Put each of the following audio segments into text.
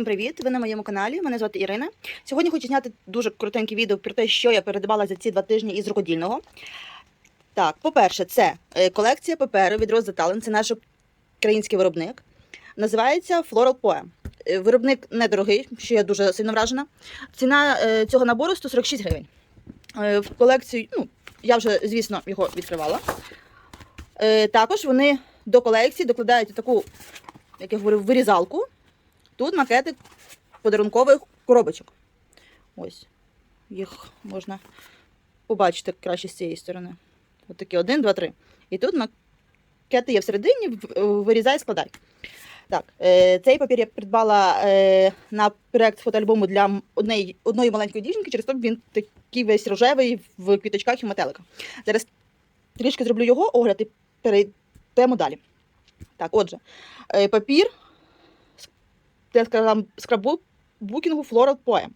Всім привіт! Ви на моєму каналі. Мене звати Ірина. Сьогодні хочу зняти дуже коротеньке відео про те, що я передбала за ці два тижні із рукодільного. Так, по-перше, це е, колекція паперу від Rose Talent. Це наш український виробник. Називається Floral Poem. Е, Виробник недорогий, що я дуже сильно вражена. Ціна е, цього набору 146 гривень. В колекцію, ну, я вже, звісно, його відкривала. Також вони до колекції докладають таку, як я говорю, вирізалку. Тут макети подарункових коробочок. Ось. Їх можна побачити краще з цієї сторони. Ось такі один, два, три. І тут макети є всередині, вирізай, складай. Так, е, цей папір я придбала е, на проект фотоальбому для однієї, одної маленької дівчинки, через то він такий весь рожевий в квіточках і метелика. Зараз трішки зроблю його огляд і перейдемо далі. Так, отже, е, папір для скраб- скраббукінгу Floral Poem.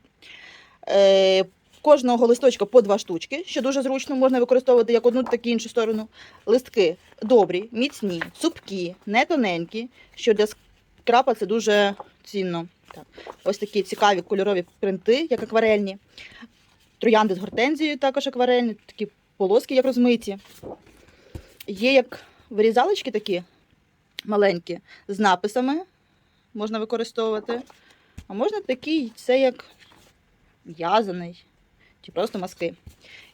Е, кожного листочка по два штучки, що дуже зручно, можна використовувати як одну, так і іншу сторону. Листки добрі, міцні, цупкі, не тоненькі, що для скрапа це дуже цінно. Так. Ось такі цікаві кольорові принти, як акварельні. Троянди з гортензією також акварельні, такі полоски, як розмиті. Є як вирізалочки такі маленькі з написами можна використовувати. А можна такий, це як в'язаний, чи просто маски.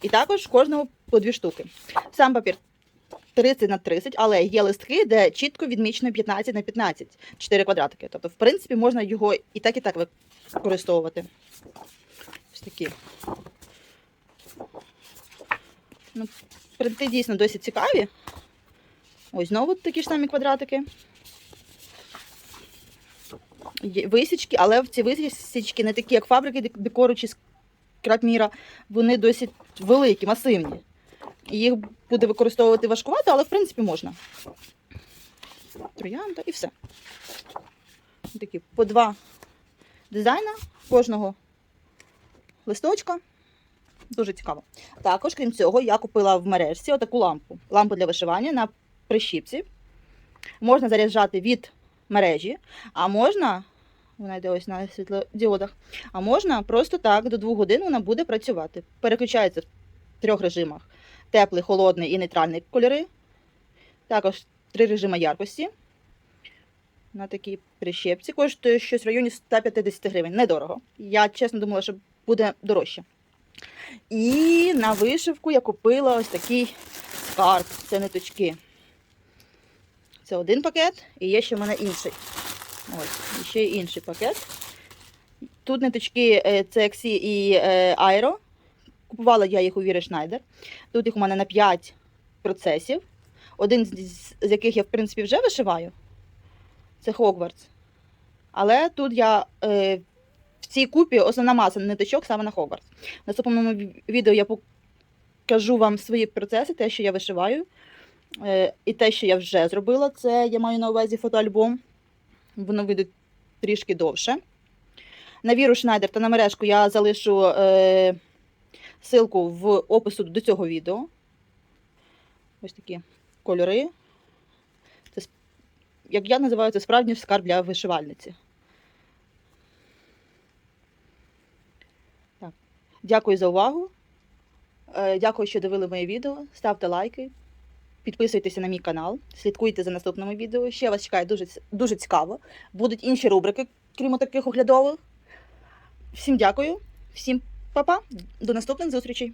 І також кожного по дві штуки. Сам папір 30 на 30, але є листки, де чітко відмічено 15 на 15, 4 квадратики. Тобто, в принципі, можна його і так, і так використовувати. Ось такі. Ну, принти дійсно досить цікаві. Ось знову такі ж самі квадратики. Висічки, але ці висічки не такі, як фабрики дек- декору чи скрапміра. Вони досить великі, масивні. Їх буде використовувати важкувато, але в принципі можна. Троянда і все. Такі по два дизайна кожного листочка. Дуже цікаво. Також, крім цього, я купила в мережці отаку лампу. Лампу для вишивання на прищіпці. Можна заряджати від мережі, а можна, вона йде ось на світлодіодах, а можна просто так до 2 годин вона буде працювати. Переключається в трьох режимах: теплий, холодний і нейтральний кольори. Також три режими яркості. На такій прищепці коштує щось в районі 150 гривень. Недорого. Я чесно думала, що буде дорожче. І на вишивку я купила ось такий скарб. Це ниточки. Це один пакет, і є ще в мене інший. Ось, і ще інший пакет. Тут ниточки е, CXC і е, Aero. Купувала я їх у Віри Шнайдер. Тут їх у мене на 5 процесів. Один з яких я, в принципі, вже вишиваю. Це Хогвартс. Але тут я е, в цій купі основна маса ниточок саме на Хогвартс. В наступному відео я покажу вам свої процеси, те, що я вишиваю. Е, І те, що я вже зробила, це я маю на увазі фотоальбом. Воно вийде трішки довше. На Віру Шнайдер та на мережку я залишу е, ссылку в опису до цього відео. Ось такі кольори. Це, як я називаю, це справжній скарб для вишивальниці. Так. Дякую за увагу. Е, Дякую, що дивили моє відео. Ставте лайки. Підписуйтеся на мій канал, слідкуйте за наступними відео. Ще вас чекає дуже, дуже цікаво. Будуть інші рубрики, крім таких оглядових. Всім дякую, всім па-па, до наступних зустрічей.